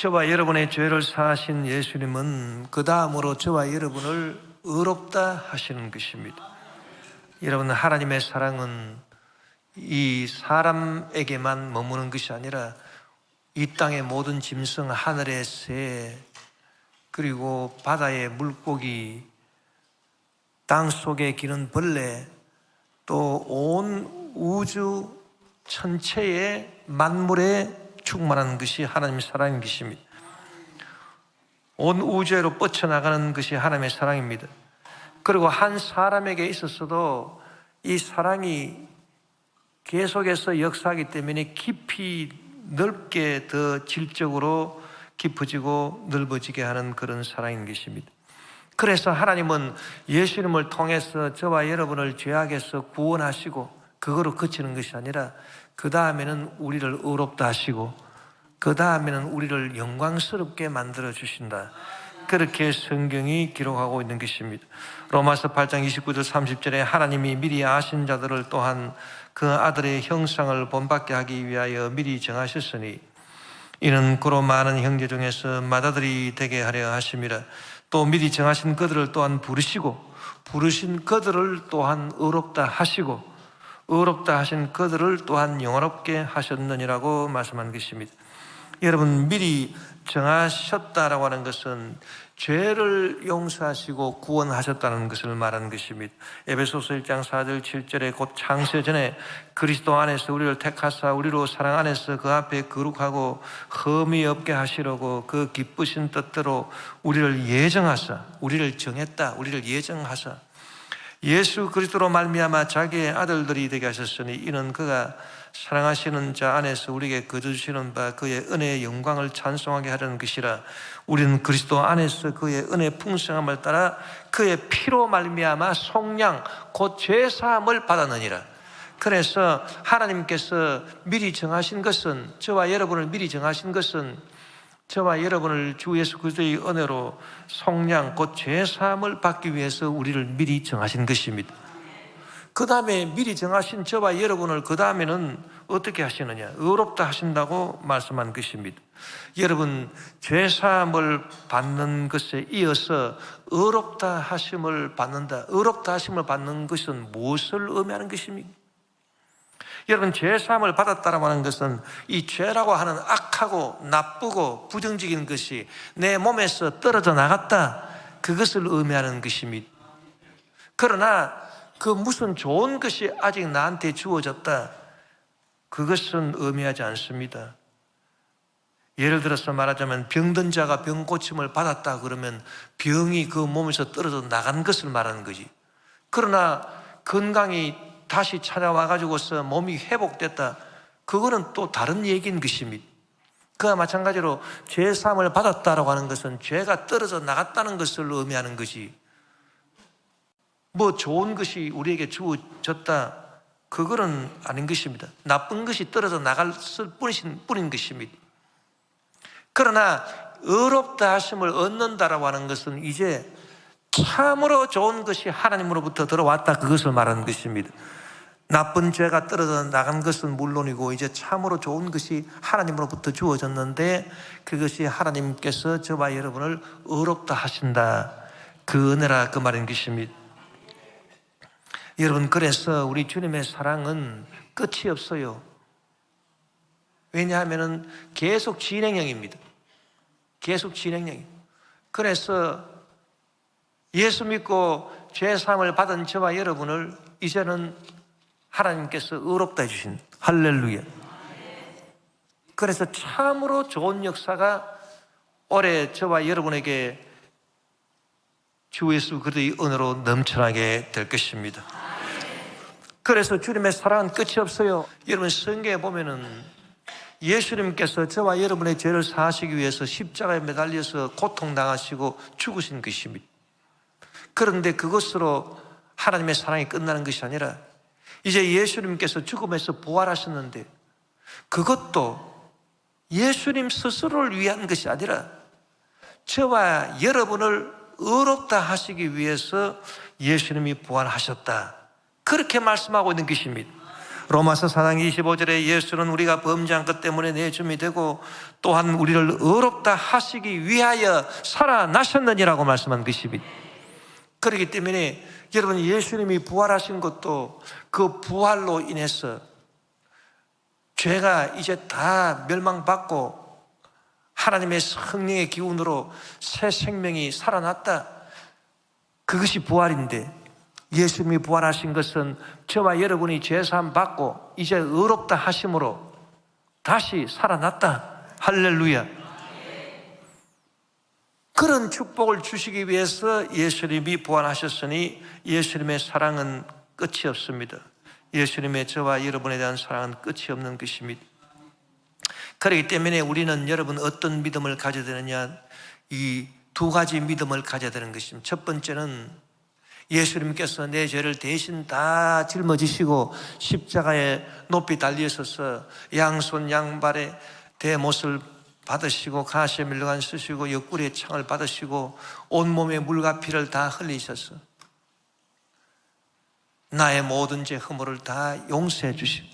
저와 여러분의 죄를 사하신 예수님은 그 다음으로 저와 여러분을 의롭다 하시는 것입니다. 여러분, 하나님의 사랑은 이 사람에게만 머무는 것이 아니라 이 땅의 모든 짐승, 하늘의 새, 그리고 바다의 물고기, 땅 속에 기는 벌레, 또 온 우주 전체의 만물에 충만한 것이 하나님의 사랑인 것입니다. 온 우주로 뻗쳐나가는 것이 하나님의 사랑입니다. 그리고 한 사람에게 있어서도 이 사랑이 계속해서 역사하기 때문에 깊이 넓게 더 질적으로 깊어지고 넓어지게 하는 그런 사랑인 것입니다. 그래서 하나님은 예수님을 통해서 저와 여러분을 죄악에서 구원하시고 그거로 그치는 것이 아니라 그 다음에는 우리를 의롭다 하시고 그 다음에는 우리를 영광스럽게 만들어 주신다. 그렇게 성경이 기록하고 있는 것입니다. 로마서 8장 29절 30절에 하나님이 미리 아신 자들을 또한 그 아들의 형상을 본받게 하기 위하여 미리 정하셨으니 이는 그로 많은 형제 중에서 맏아들이 되게 하려 하심이라 또 미리 정하신 그들을 또한 부르시고 부르신 그들을 또한 의롭다 하시고 의롭다 하신 그들을 또한 영원롭게 하셨느니라고 말씀한 것입니다. 여러분 미리 정하셨다라고 하는 것은 죄를 용서하시고 구원하셨다는 것을 말하는 것입니다. 에베소서 1장 4절 7절에 곧 창세 전에 그리스도 안에서 우리를 택하사 우리로 사랑 안에서 그 앞에 거룩하고 흠이 없게 하시려고 그 기쁘신 뜻대로 우리를 예정하사 우리를 정했다 우리를 예정하사 예수 그리스도로 말미암아 자기의 아들들이 되게 하셨으니 이는 그가 사랑하시는 자 안에서 우리에게 거두시는 바 그의 은혜의 영광을 찬송하게 하려는 것이라 우리는 그리스도 안에서 그의 은혜 풍성함을 따라 그의 피로 말미암아 속량 곧 죄사함을 받았느니라. 그래서 하나님께서 미리 정하신 것은 저와 여러분을 미리 정하신 것은 저와 여러분을 주 예수 그리스도의 은혜로 속량 곧 죄 사함을 받기 위해서 우리를 미리 정하신 것입니다. 그 다음에 미리 정하신 저와 여러분을 그 다음에는 어떻게 하시느냐? 의롭다 하신다고 말씀한 것입니다. 여러분, 죄사함을 받는 것에 이어서 의롭다 하심을 받는다. 의롭다 하심을 받는 것은 무엇을 의미하는 것입니까? 여러분, 죄사함을 받았다라고 하는 것은 이 죄라고 하는 악하고 나쁘고 부정적인 것이 내 몸에서 떨어져 나갔다. 그것을 의미하는 것입니다. 그러나 그 무슨 좋은 것이 아직 나한테 주어졌다. 그것은 의미하지 않습니다. 예를 들어서 말하자면 병든 자가 병 고침을 받았다 그러면 병이 그 몸에서 떨어져 나간 것을 말하는 거지. 그러나 건강이 다시 찾아와 가지고서 몸이 회복됐다. 그거는 또 다른 얘기인 것입니다. 그와 마찬가지로 죄 사함을 받았다라고 하는 것은 죄가 떨어져 나갔다는 것을 의미하는 것이 뭐 좋은 것이 우리에게 주어졌다. 그거는 아닌 것입니다. 나쁜 것이 떨어져 나갔을 뿐이신 뿐인 것입니다. 그러나 의롭다 하심을 얻는다라고 하는 것은 이제 참으로 좋은 것이 하나님으로부터 들어왔다 그것을 말하는 것입니다. 나쁜 죄가 떨어져 나간 것은 물론이고 이제 참으로 좋은 것이 하나님으로부터 주어졌는데 그것이 하나님께서 저와 여러분을 의롭다 하신다. 그 은혜라 그 말인 것입니다. 여러분 그래서 우리 주님의 사랑은 끝이 없어요. 왜냐하면 계속 진행형입니다. 계속 진행형이. 그래서 예수 믿고 죄 사함을 받은 저와 여러분을 이제는 하나님께서 의롭다 해주신 할렐루야. 그래서 참으로 좋은 역사가 올해 저와 여러분에게 주 예수 그리스도의 은혜로 넘쳐나게 될 것입니다. 그래서 주님의 사랑은 끝이 없어요. 여러분 성경에 보면은 예수님께서 저와 여러분의 죄를 사하시기 위해서 십자가에 매달려서 고통당하시고 죽으신 것입니다. 그런데 그것으로 하나님의 사랑이 끝나는 것이 아니라 이제 예수님께서 죽음에서 부활하셨는데 그것도 예수님 스스로를 위한 것이 아니라 저와 여러분을 의롭다 하시기 위해서 예수님이 부활하셨다. 그렇게 말씀하고 있는 것입니다. 로마서 4장 25절에 예수는 우리가 범죄한 것 때문에 내줌이 되고 또한 우리를 의롭다 하시기 위하여 살아나셨느니라고 말씀한 것입니다. 그렇기 때문에 여러분 예수님이 부활하신 것도 그 부활로 인해서 죄가 이제 다 멸망받고 하나님의 성령의 기운으로 새 생명이 살아났다. 그것이 부활인데 예수님이 부활하신 것은 저와 여러분이 죄사함 받고 이제 의롭다 하심으로 다시 살아났다. 할렐루야. 그런 축복을 주시기 위해서 예수님이 부활하셨으니 예수님의 사랑은 끝이 없습니다. 예수님의 저와 여러분에 대한 사랑은 끝이 없는 것입니다. 그렇기 때문에 우리는 여러분 어떤 믿음을 가져야 되느냐 이 두 가지 믿음을 가져야 되는 것입니다. 첫 번째는 예수님께서 내 죄를 대신 다 짊어지시고 십자가에 높이 달리셔서 양손 양발에 대못을 받으시고 가시에 밀려간 쓰시고 옆구리에 창을 받으시고 온몸에 물과 피를 다 흘리셔서 나의 모든 죄 허물을 다 용서해 주시고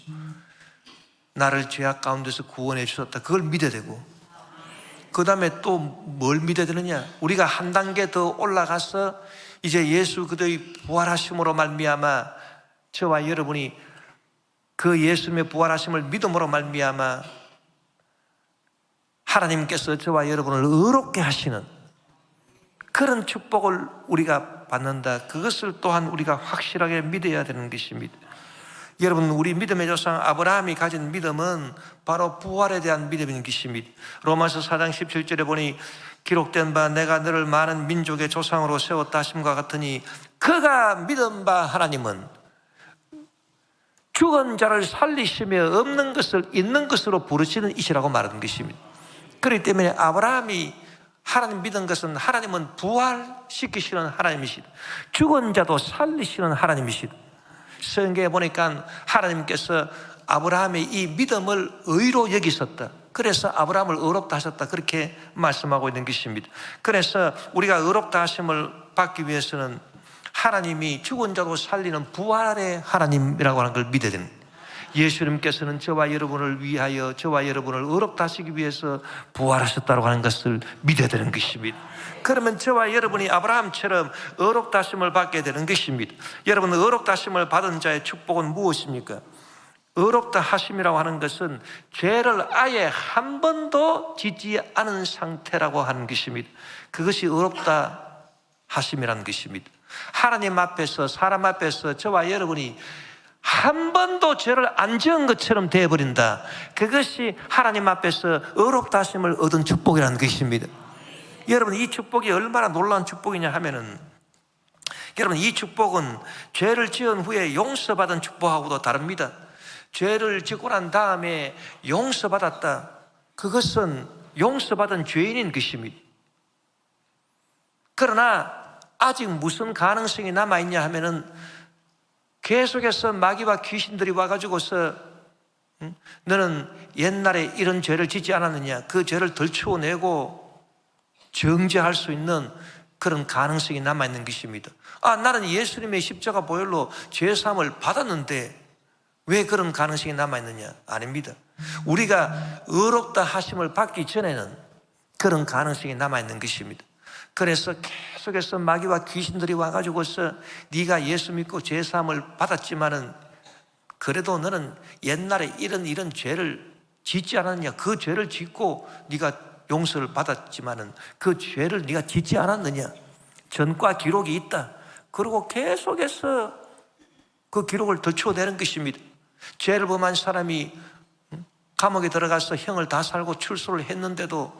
나를 죄악 가운데서 구원해 주셨다. 그걸 믿어야 되고 그 다음에 또 뭘 믿어야 되느냐? 우리가 한 단계 더 올라가서 이제 예수 그도의 부활하심으로 말미암아 저와 여러분이 그 예수님의 부활하심을 믿음으로 말미암아 하나님께서 저와 여러분을 의롭게 하시는 그런 축복을 우리가 받는다. 그것을 또한 우리가 확실하게 믿어야 되는 것입니다. 여러분, 우리 믿음의 조상 아브라함이 가진 믿음은 바로 부활에 대한 믿음인 것입니다. 로마서 4장 17절에 보니 기록된 바 내가 너를 많은 민족의 조상으로 세웠다 하심과 같으니 그가 믿은 바 하나님은 죽은 자를 살리시며 없는 것을 있는 것으로 부르시는 이시라고 말하는 것입니다. 그렇기 때문에 아브라함이 하나님 믿은 것은 하나님은 부활시키시는 하나님이시다. 죽은 자도 살리시는 하나님이시다. 성경에 보니까 하나님께서 아브라함의 이 믿음을 의로 여기셨다. 그래서 아브라함을 의롭다 하셨다. 그렇게 말씀하고 있는 것입니다. 그래서 우리가 의롭다 하심을 받기 위해서는 하나님이 죽은 자도 살리는 부활의 하나님이라고 하는 걸 믿어야 됩니다. 예수님께서는 저와 여러분을 위하여 저와 여러분을 의롭다 하시기 위해서 부활하셨다고 하는 것을 믿어야 되는 것입니다. 그러면 저와 여러분이 아브라함처럼 의롭다 하심을 받게 되는 것입니다. 여러분 의롭다 하심을 받은 자의 축복은 무엇입니까? 의롭다 하심이라고 하는 것은 죄를 아예 한 번도 짓지 않은 상태라고 하는 것입니다. 그것이 의롭다 하심이라는 것입니다. 하나님 앞에서 사람 앞에서 저와 여러분이 한 번도 죄를 안 지은 것처럼 되어버린다. 그것이 하나님 앞에서 의롭다 하심을 얻은 축복이라는 것입니다. 여러분 이 축복이 얼마나 놀라운 축복이냐 하면은 여러분 이 축복은 죄를 지은 후에 용서받은 축복하고도 다릅니다. 죄를 짓고 난 다음에 용서받았다. 그것은 용서받은 죄인인 것입니다. 그러나 아직 무슨 가능성이 남아있냐 하면은 계속해서 마귀와 귀신들이 와가지고서 응? 너는 옛날에 이런 죄를 짓지 않았느냐? 그 죄를 덜치워내고 정죄할 수 있는 그런 가능성이 남아있는 것입니다. 아 나는 예수님의 십자가 보혈로 죄사함을 받았는데 왜 그런 가능성이 남아있느냐? 아닙니다. 우리가 의롭다 하심을 받기 전에는 그런 가능성이 남아있는 것입니다 그래서 계속해서 마귀와 귀신들이 와가지고서 네가 예수 믿고 죄사함을 받았지만은 그래도 너는 옛날에 이런 이런 죄를 짓지 않았냐? 그 죄를 짓고 네가 용서를 받았지만은 그 죄를 네가 짓지 않았느냐? 전과 기록이 있다. 그리고 계속해서 그 기록을 덧치워내는 것입니다. 죄를 범한 사람이 감옥에 들어가서 형을 다 살고 출소를 했는데도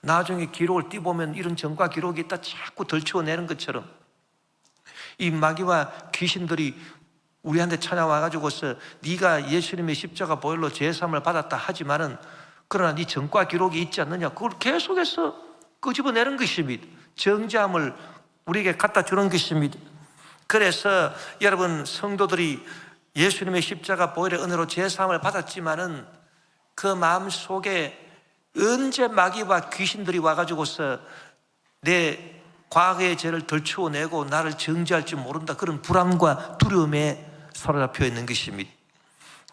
나중에 기록을 띄보면 이런 전과 기록이 있다 자꾸 덜치워내는 것처럼 이 마귀와 귀신들이 우리한테 찾아와가지고서 네가 예수님의 십자가 보혈로 제삼을 받았다 하지만은 그러나 네 전과 기록이 있지 않느냐? 그걸 계속해서 끄집어내는 것입니다 정죄함을 우리에게 갖다 주는 것입니다 그래서 여러분 성도들이 예수님의 십자가 보혈의 은혜로 제삼을 받았지만은 그 마음 속에 언제 마귀와 귀신들이 와가지고서 내 과거의 죄를 덜치워내고 나를 정죄할지 모른다 그런 불안과 두려움에 사로잡혀 있는 것입니다.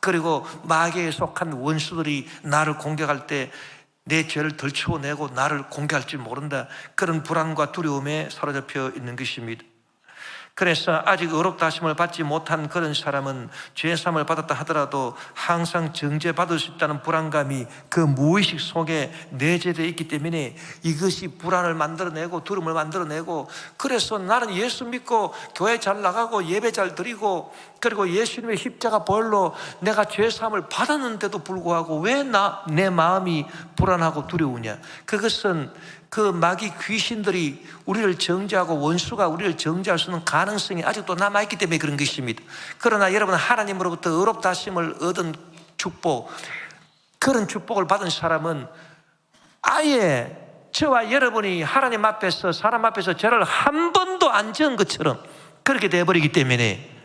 그리고 마귀에 속한 원수들이 나를 공격할 때 내 죄를 덜치워내고 나를 공격할 줄 모른다. 그런 불안과 두려움에 사로잡혀 있는 것입니다. 그래서 아직 의롭다 하심을 받지 못한 그런 사람은 죄삼을 받았다 하더라도 항상 정죄 받을 수 있다는 불안감이 그 무의식 속에 내재되어 있기 때문에 이것이 불안을 만들어내고 두려움을 만들어내고 그래서 나는 예수 믿고 교회 잘 나가고 예배 잘 드리고 그리고 예수님의 십자가 벌로 내가 죄삼을 받았는데도 불구하고 왜 나 내 마음이 불안하고 두려우냐? 그것은 그 마귀 귀신들이 우리를 정죄하고 원수가 우리를 정죄할 수 있는 가능성이 아직도 남아있기 때문에 그런 것입니다. 그러나 여러분 하나님으로부터 의롭다 하심을 얻은 축복 그런 축복을 받은 사람은 아예 저와 여러분이 하나님 앞에서 사람 앞에서 죄를 한 번도 안 지은 것처럼 그렇게 돼버리기 때문에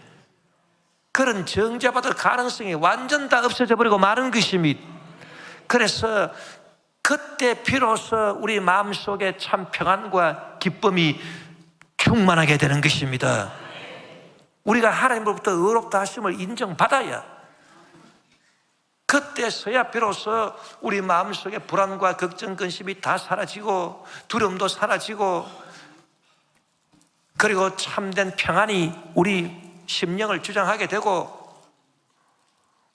그런 정죄받을 가능성이 완전 다 없어져 버리고 마는 것입니다. 그래서 그때 비로소 우리 마음속에 참 평안과 기쁨이 충만하게 되는 것입니다. 우리가 하나님으로부터 의롭다 하심을 인정받아야 그때서야 비로소 우리 마음속에 불안과 걱정, 근심이 다 사라지고 두려움도 사라지고 그리고 참된 평안이 우리 심령을 주장하게 되고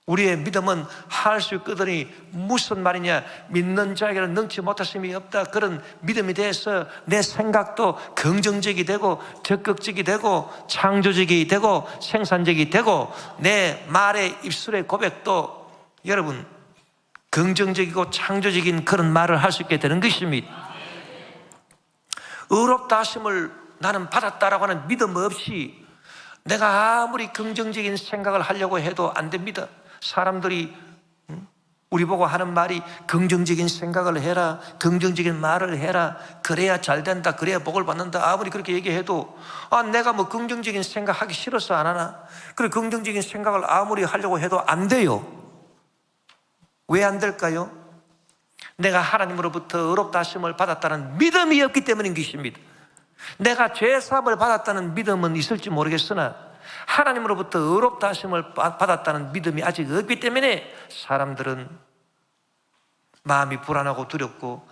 우리의 믿음은 할수 있거든이 무슨 말이냐 믿는 자에게는 능치 못하심이 없다. 그런 믿음에 대해서 내 생각도 긍정적이 되고 적극적이 되고 창조적이 되고 생산적이 되고 내 말의 입술의 고백도 여러분 긍정적이고 창조적인 그런 말을 할 수 있게 되는 것입니다. 의롭다 하심을 나는 받았다라고 하는 믿음 없이 내가 아무리 긍정적인 생각을 하려고 해도 안 됩니다 사람들이 음, 우리 보고 하는 말이 긍정적인 생각을 해라, 긍정적인 말을 해라, 그래야 잘 된다, 그래야 복을 받는다. 아무리 그렇게 얘기해도, 아, 내가 뭐 긍정적인 생각 하기 싫어서 안 하나? 그래, 긍정적인 생각을 아무리 하려고 해도 안 돼요. 왜 안 될까요? 내가 하나님으로부터 의롭다 하심을 받았다는 믿음이 없기 때문인 것입니다. 내가 죄사함을 받았다는 믿음은 있을지 모르겠으나 하나님으로부터 의롭다 하심을 받았다는 믿음이 아직 없기 때문에 사람들은 마음이 불안하고 두렵고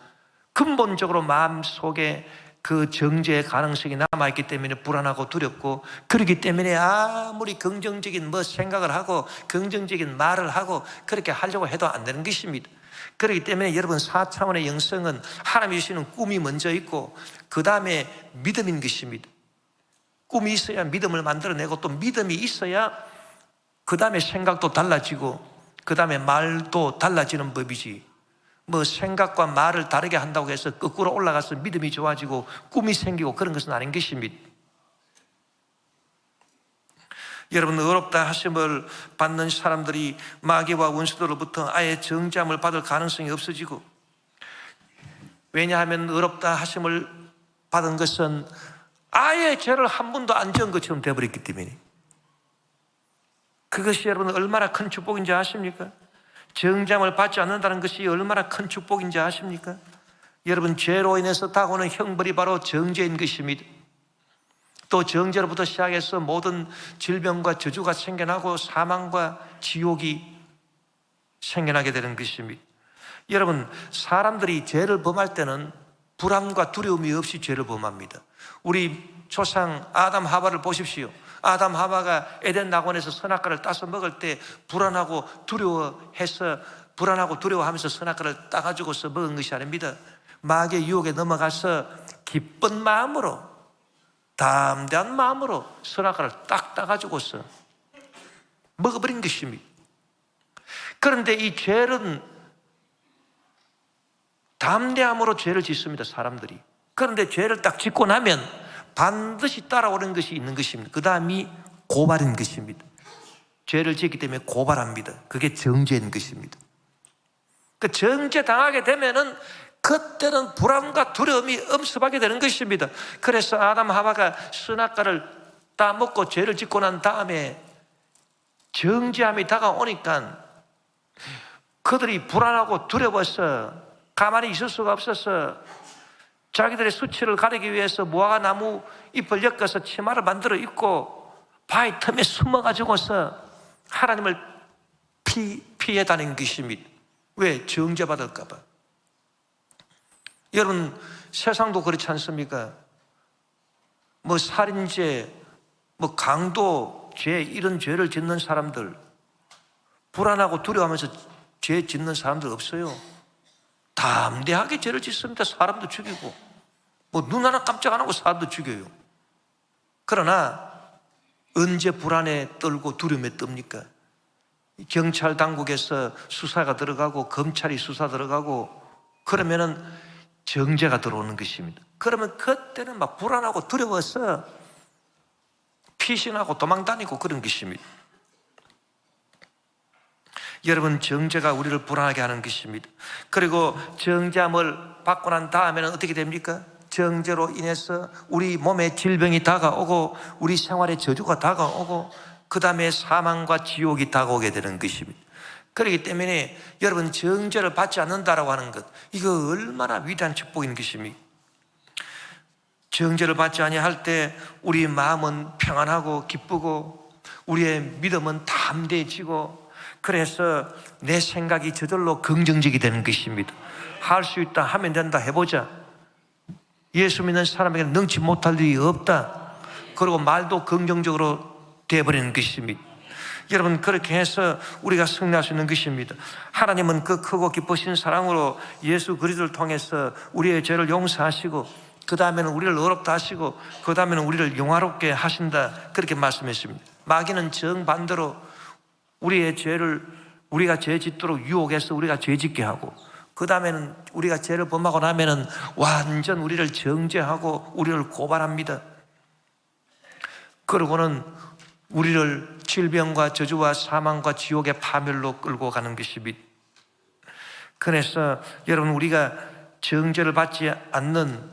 근본적으로 마음 속에 그 정죄의 가능성이 남아있기 때문에 불안하고 두렵고 그렇기 때문에 아무리 긍정적인 뭐 생각을 하고 긍정적인 말을 하고 그렇게 하려고 해도 안 되는 것입니다. 그렇기 때문에 여러분 4차원의 영성은 하나님이 주시는 꿈이 먼저 있고 그 다음에 믿음인 것입니다. 꿈이 있어야 믿음을 만들어내고 또 믿음이 있어야 그 다음에 생각도 달라지고 그 다음에 말도 달라지는 법이지 뭐 생각과 말을 다르게 한다고 해서 거꾸로 올라가서 믿음이 좋아지고 꿈이 생기고 그런 것은 아닌 것입니다. 여러분 의롭다 하심을 받는 사람들이 마귀와 원수들로부터 아예 정죄함을 받을 가능성이 없어지고 왜냐하면 의롭다 하심을 받은 것은 아예 죄를 한 번도 안 지은 것처럼 되어버렸기 때문에 그것이 여러분 얼마나 큰 축복인지 아십니까? 정잠을 받지 않는다는 것이 얼마나 큰 축복인지 아십니까? 여러분 죄로 인해서 다가오는 형벌이 바로 정죄인 것입니다. 또 정죄로부터 시작해서 모든 질병과 저주가 생겨나고 사망과 지옥이 생겨나게 되는 것입니다. 여러분 사람들이 죄를 범할 때는 불안과 두려움이 없이 죄를 범합니다. 우리 조상 아담 하바를 보십시오. 아담 하바가 에덴 낙원에서 선악과를 따서 먹을 때 불안하고 두려워해서 불안하고 두려워하면서 선악과를 따가지고서 먹은 것이 아닙니다. 마귀의 유혹에 넘어가서 기쁜 마음으로 담대한 마음으로 선악과를 딱 따가지고서 먹어버린 것입니다. 그런데 이 죄는 담대함으로 죄를 짓습니다, 사람들이. 그런데 죄를 딱 짓고 나면 반드시 따라오는 것이 있는 것입니다. 그 다음이 고발인 것입니다. 죄를 짓기 때문에 고발합니다. 그게 정죄인 것입니다. 그 정죄 당하게 되면은 그때는 불안과 두려움이 엄습하게 되는 것입니다. 그래서 아담 하바가 선악과를 따먹고 죄를 짓고 난 다음에 정죄함이 다가오니까 그들이 불안하고 두려워서 가만히 있을 수가 없어서 자기들의 수치를 가리기 위해서 무화과 나무 잎을 엮어서 치마를 만들어 입고 바위 틈에 숨어가지고서 하나님을 피, 피해 다닌 것입니다. 왜? 정죄받을까봐. 여러분, 세상도 그렇지 않습니까? 뭐 살인죄, 뭐 강도, 죄, 이런 죄를 짓는 사람들, 불안하고 두려워하면서 죄 짓는 사람들 없어요. 담대하게 죄를 짓습니다. 사람도 죽이고, 뭐 눈 하나 깜짝 안 하고 사람도 죽여요. 그러나 언제 불안에 떨고 두려움에 떱니까? 경찰 당국에서 수사가 들어가고 검찰이 수사 들어가고 그러면은 정죄가 들어오는 것입니다. 그러면 그때는 막 불안하고 두려워서 피신하고 도망다니고 그런 것입니다. 여러분 정죄가 우리를 불안하게 하는 것입니다. 그리고 정죄함을 받고 난 다음에는 어떻게 됩니까? 정죄로 인해서 우리 몸에 질병이 다가오고 우리 생활에 저주가 다가오고 그 다음에 사망과 지옥이 다가오게 되는 것입니다. 그렇기 때문에 여러분 정죄를 받지 않는다라고 하는 것 이거 얼마나 위대한 축복인 것입니까? 정죄를 받지 아니할 때 우리 마음은 평안하고 기쁘고 우리의 믿음은 담대해지고 그래서 내 생각이 저절로 긍정적이 되는 것입니다. 할 수 있다 하면 된다 해보자. 예수 믿는 사람에게 능치 못할 일이 없다. 그리고 말도 긍정적으로 되어버리는 것입니다. 여러분 그렇게 해서 우리가 승리할 수 있는 것입니다. 하나님은 그 크고 기쁘신 사랑으로 예수 그리스도를 통해서 우리의 죄를 용서하시고 그 다음에는 우리를 어렵다 하시고 그 다음에는 우리를 영화롭게 하신다 그렇게 말씀했습니다. 마귀는 정반대로 우리의 죄를 우리가 죄 짓도록 유혹해서 우리가 죄 짓게 하고 그 다음에는 우리가 죄를 범하고 나면은 완전 우리를 정죄하고 우리를 고발합니다. 그러고는 우리를 질병과 저주와 사망과 지옥의 파멸로 끌고 가는 것입니다. 그래서 여러분 우리가 정죄를 받지 않는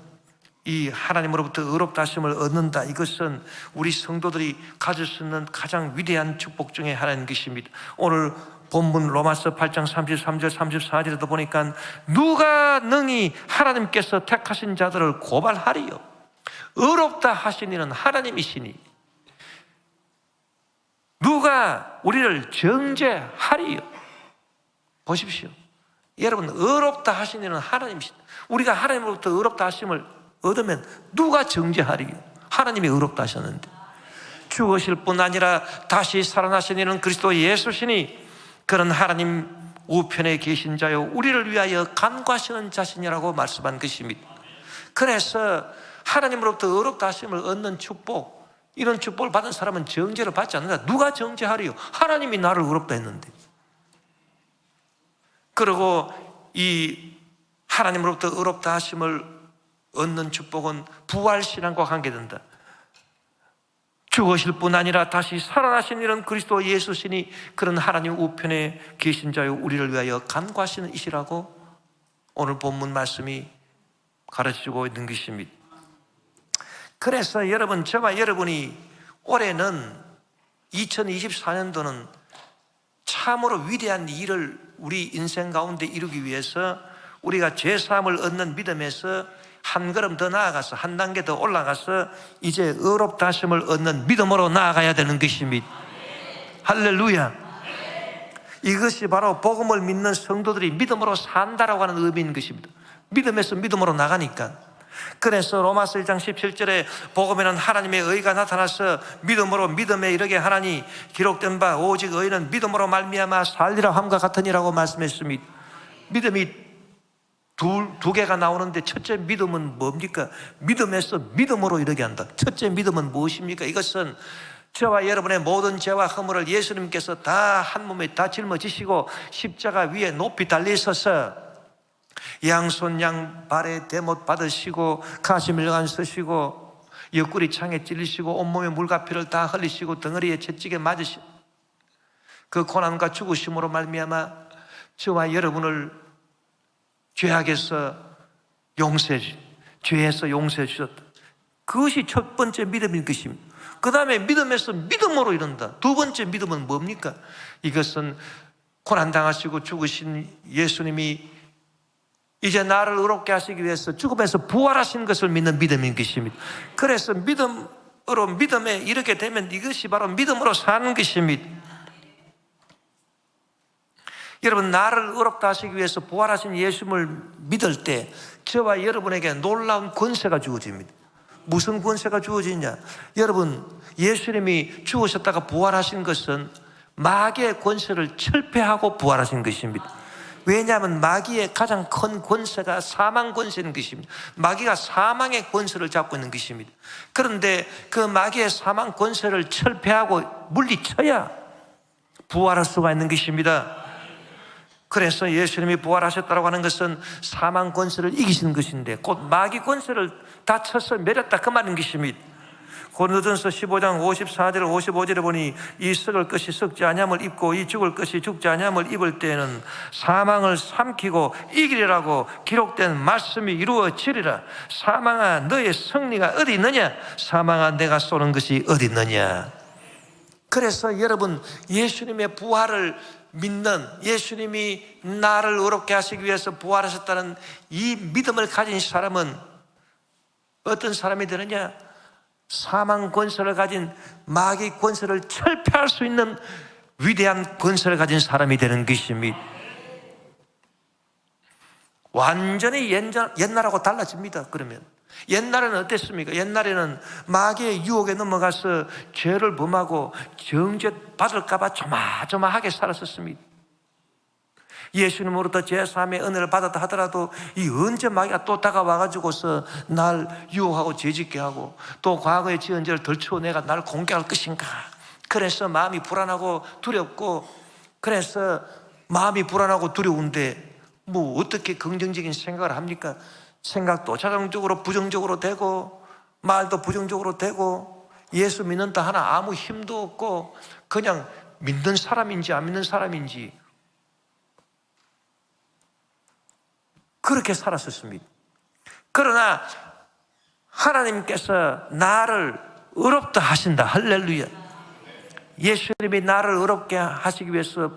이 하나님으로부터 의롭다 하심을 얻는다. 이것은 우리 성도들이 가질 수 있는 가장 위대한 축복 중에 하나인 것입니다. 오늘 본문 로마서 8장 33절 34절에도 보니까 누가 능히 하나님께서 택하신 자들을 고발하리요. 의롭다 하신 이는 하나님이시니 누가 우리를 정죄하리요? 보십시오. 여러분, 의롭다 하신 이는 하나님이시다. 우리가 하나님으로부터 의롭다 하심을 얻으면 누가 정죄하리요? 하나님이 의롭다 하셨는데. 죽으실 뿐 아니라 다시 살아나신 이는 그리스도 예수시니 그런 하나님 우편에 계신 자요. 우리를 위하여 간과하시는 자신이라고 말씀한 것입니다. 그래서 하나님으로부터 의롭다 하심을 얻는 축복, 이런 축복을 받은 사람은 정죄를 받지 않는다. 누가 정죄하리요? 하나님이 나를 의롭다 했는데. 그리고 이 하나님으로부터 의롭다 하심을 얻는 축복은 부활신앙과 관계된다. 죽으실 뿐 아니라 다시 살아나신 이는 그리스도 예수시니 그런 하나님 우편에 계신 자요 우리를 위하여 간과하시는 이시라고 오늘 본문 말씀이 가르치고 있는 것입니다. 그래서 여러분 저와 여러분이 올해는 2024년도는 참으로 위대한 일을 우리 인생 가운데 이루기 위해서 우리가 죄사함을 얻는 믿음에서 한 걸음 더 나아가서 한 단계 더 올라가서 이제 의롭다 하심을 얻는 믿음으로 나아가야 되는 것입니다. 할렐루야. 이것이 바로 복음을 믿는 성도들이 믿음으로 산다라고 하는 의미인 것입니다. 믿음에서 믿음으로 나가니까. 그래서 로마서 1장 17절에 복음에는 하나님의 의가 나타나서 믿음으로 믿음에 이르게 하나니 기록된 바 오직 의는 믿음으로 말미암아 살리라 함과 같으니라고 말씀했습니다. 믿음이 두, 두 개가 나오는데 첫째 믿음은 뭡니까? 믿음에서 믿음으로 이르게 한다. 첫째 믿음은 무엇입니까? 이것은 저와 여러분의 모든 죄와 허물을 예수님께서 다 한 몸에 다 짊어지시고 십자가 위에 높이 달리 서서 양손 양발에 대못 받으시고 가시밀간 쓰시고 옆구리 창에 찔리시고 온몸에 물과 피를 다 흘리시고 덩어리에 채찍에 맞으시고 그 고난과 죽으심으로 말미암아 저와 여러분을 죄악에서 용서해 주, 죄에서 용서해 주셨다. 그것이 첫 번째 믿음인 것입니다. 그 다음에 믿음에서 믿음으로 이른다. 두 번째 믿음은 뭡니까? 이것은 고난당하시고 죽으신 예수님이 이제 나를 의롭게 하시기 위해서 죽음에서 부활하신 것을 믿는 믿음인 것입니다. 그래서 믿음으로 믿음에 이렇게 되면 이것이 바로 믿음으로 사는 것입니다. 여러분 나를 의롭다 하시기 위해서 부활하신 예수님을 믿을 때 저와 여러분에게 놀라운 권세가 주어집니다. 무슨 권세가 주어지냐? 여러분 예수님이 죽으셨다가 부활하신 것은 마귀의 권세를 철폐하고 부활하신 것입니다. 왜냐하면 마귀의 가장 큰 권세가 사망 권세인 것입니다. 마귀가 사망의 권세를 잡고 있는 것입니다. 그런데 그 마귀의 사망 권세를 철폐하고 물리쳐야 부활할 수가 있는 것입니다. 그래서 예수님이 부활하셨다고 하는 것은 사망 권세를 이기시는 것인데 곧 마귀 권세를 다 쳐서 내렸다 그 말인 것입니다. 고린도전서 15장 54절 55절에 보니 이 썩을 것이 썩지 아니함을 입고 이 죽을 것이 죽지 아니함을 입을 때에는 사망을 삼키고 이기리라고 기록된 말씀이 이루어지리라. 사망아 너의 승리가 어디 있느냐? 사망아 내가 쏘는 것이 어디 있느냐? 그래서 여러분 예수님의 부활을 믿는 예수님이 나를 의롭게 하시기 위해서 부활하셨다는 이 믿음을 가진 사람은 어떤 사람이 되느냐? 사망 권세를 가진 마귀 권세를 철폐할 수 있는 위대한 권세를 가진 사람이 되는 것입니다. 완전히 옛날, 옛날하고 달라집니다. 그러면 옛날에는 어땠습니까? 옛날에는 마귀의 유혹에 넘어가서 죄를 범하고 정죄 받을까봐 조마조마하게 살았었습니다. 예수님으로부터 제3의 은혜를 받았다 하더라도 이 언제 마귀가 또 다가와가지고서 날 유혹하고 죄짓게 하고 또 과거의 지은 죄를 덜쳐 내가 날 공개할 것인가. 그래서 마음이 불안하고 두렵고 그래서 마음이 불안하고 두려운데 뭐 어떻게 긍정적인 생각을 합니까? 생각도 자동적으로 부정적으로 되고 말도 부정적으로 되고 예수 믿는다 하나 아무 힘도 없고 그냥 믿는 사람인지 안 믿는 사람인지 그렇게 살았었습니다. 그러나 하나님께서 나를 의롭다 하신다. 할렐루야. 예수님이 나를 의롭게 하시기 위해서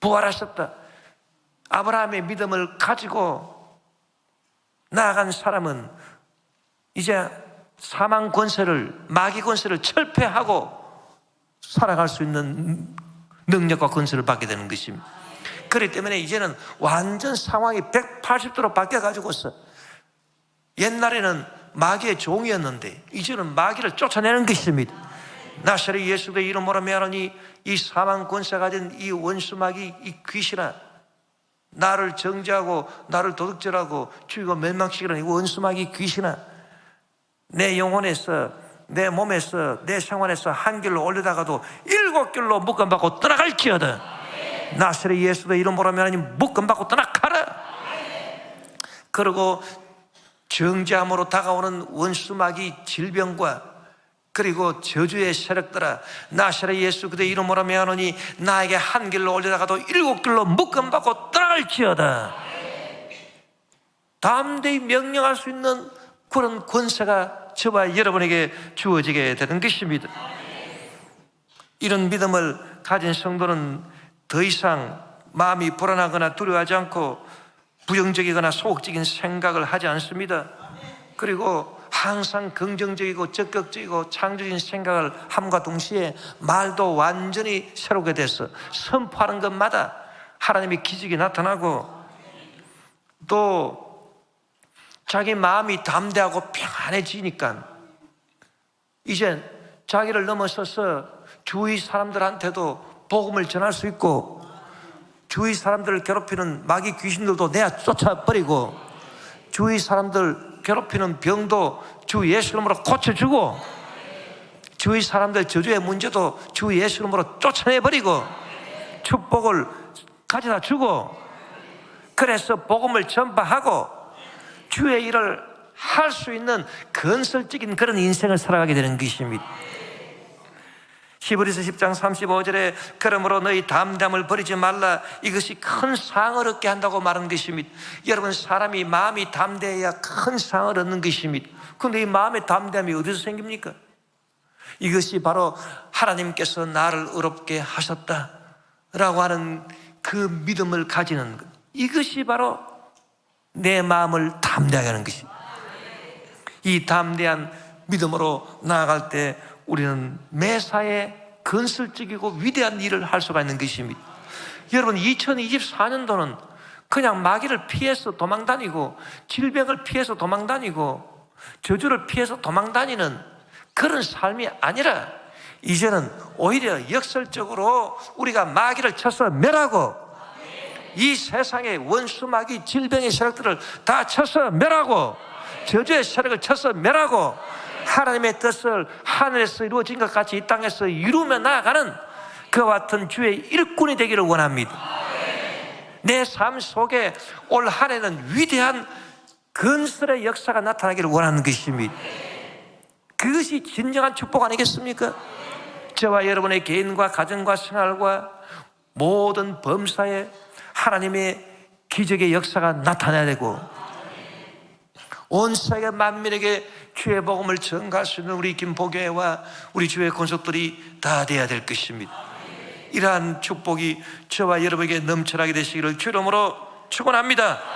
부활하셨다. 아브라함의 믿음을 가지고 나아간 사람은 이제 사망 권세를, 마귀 권세를 철폐하고 살아갈 수 있는 능력과 권세를 받게 되는 것입니다. 그렇기 때문에 이제는 완전 상황이 180도로 바뀌어가지고서 옛날에는 마귀의 종이었는데 이제는 마귀를 쫓아내는 것입니다. 나사렛 예수의 이름으로 말하니 이 사망 권세 가진 이 원수 마귀 이 귀신아 나를 정죄하고 나를 도둑질하고 죽이고 멸망시키는 이 원수 마귀 귀신아 내 영혼에서 내 몸에서 내 생활에서 한 길로 올려다가도 일곱 길로 묶음받고 떠나갈지어다. 나사렛 예수의 이름으로 말하니 묶음받고 떠나가라. 그리고 정죄함으로 다가오는 원수마귀 질병과 그리고 저주의 세력들아 나사렛 예수 그대 이름으로 명하노니 나에게 한 길로 올려다가도 일곱 길로 묶음 받고 떠날지어다 담대히 명령할 수 있는 그런 권세가 저와 여러분에게 주어지게 되는 것입니다 이런 믿음을 가진 성도는 더 이상 마음이 불안하거나 두려워하지 않고 부정적이거나 소극적인 생각을 하지 않습니다. 그리고 항상 긍정적이고 적극적이고 창조적인 생각을 함과 동시에 말도 완전히 새롭게 돼서 선포하는 것마다 하나님의 기적이 나타나고 또 자기 마음이 담대하고 평안해지니까 이제 자기를 넘어서서 주위 사람들한테도 복음을 전할 수 있고 주위 사람들을 괴롭히는 마귀 귀신들도 내야 쫓아버리고 주위 사람들 괴롭히는 병도 주 예수 이름으로 고쳐주고 주위 사람들 저주의 문제도 주 예수 이름으로 쫓아내버리고 축복을 가져다 주고 그래서 복음을 전파하고 주의 일을 할 수 있는 건설적인 그런 인생을 살아가게 되는 것입니다. 히브리서 10장 35절에 그러므로 너희 담담을 버리지 말라 이것이 큰 상을 얻게 한다고 말한 것입니다. 여러분 사람이 마음이 담대해야 큰 상을 얻는 것입니다. 그런데 이 마음의 담대함이 어디서 생깁니까? 이것이 바로 하나님께서 나를 의롭게 하셨다라고 하는 그 믿음을 가지는 것. 이것이 바로 내 마음을 담대하게 하는 것입니다. 이 담대한 믿음으로 나아갈 때 우리는 매사에 건설적이고 위대한 일을 할 수가 있는 것입니다. 여러분 2024년도는 그냥 마귀를 피해서 도망다니고 질병을 피해서 도망다니고 저주를 피해서 도망다니는 그런 삶이 아니라 이제는 오히려 역설적으로 우리가 마귀를 쳐서 멸하고 이 세상의 원수 마귀 질병의 세력들을 다 쳐서 멸하고 저주의 세력을 쳐서 멸하고 하나님의 뜻을 하늘에서 이루어진 것 같이 이 땅에서 이루며 나아가는 그와 같은 주의 일꾼이 되기를 원합니다. 내 삶 속에 올 한 해는 위대한 건설의 역사가 나타나기를 원하는 것입니다. 그것이 진정한 축복 아니겠습니까? 저와 여러분의 개인과 가정과 생활과 모든 범사에 하나님의 기적의 역사가 나타나야 되고 온 세계 만민에게 주의 복음을 전가할 수 있는 우리 김보교회와 우리 주의 권속들이 다 돼야 될 것입니다. 이러한 축복이 저와 여러분에게 넘쳐나게 되시기를 주름으로 축원합니다.